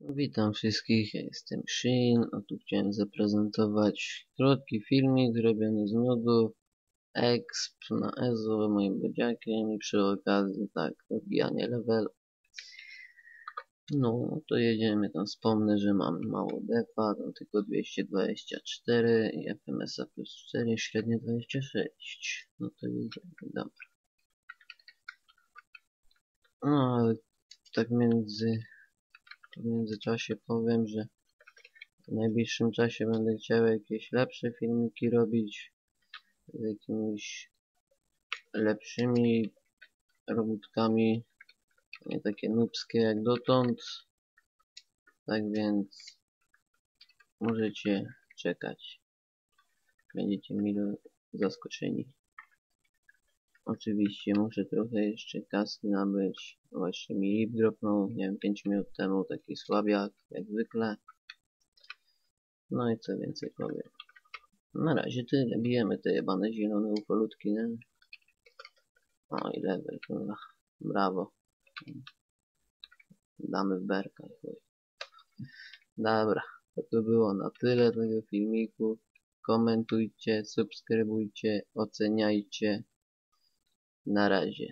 Witam wszystkich, ja jestem Shin, a tu chciałem zaprezentować krótki filmik zrobiony z nudów, exp na EZO moim bodziakiem i przy okazji tak, odbijanie level. No, to jedziemy, tam wspomnę, że mam mało defa, tam tylko 224 i FMS-a plus 4, średnio 26. No to jedziemy, dobra. No, tak między w międzyczasie powiem, że w najbliższym czasie będę chciał jakieś lepsze filmiki robić z jakimiś lepszymi robótkami, nie takie nubskie jak dotąd. Tak więc możecie czekać. Będziecie mile zaskoczeni. Oczywiście muszę trochę jeszcze kaski nabyć. Właśnie mi lip dropnął, nie wiem, 5 minut temu, taki słabiak, jak zwykle. No i co więcej powiem. Na razie tyle, bijemy te jebane zielone ufolutki, nie? O i level, kurwa. Brawo. Damy w berka, chuj. Dobra, to to było na tyle tego filmiku. Komentujcie, subskrybujcie, oceniajcie. Na razie.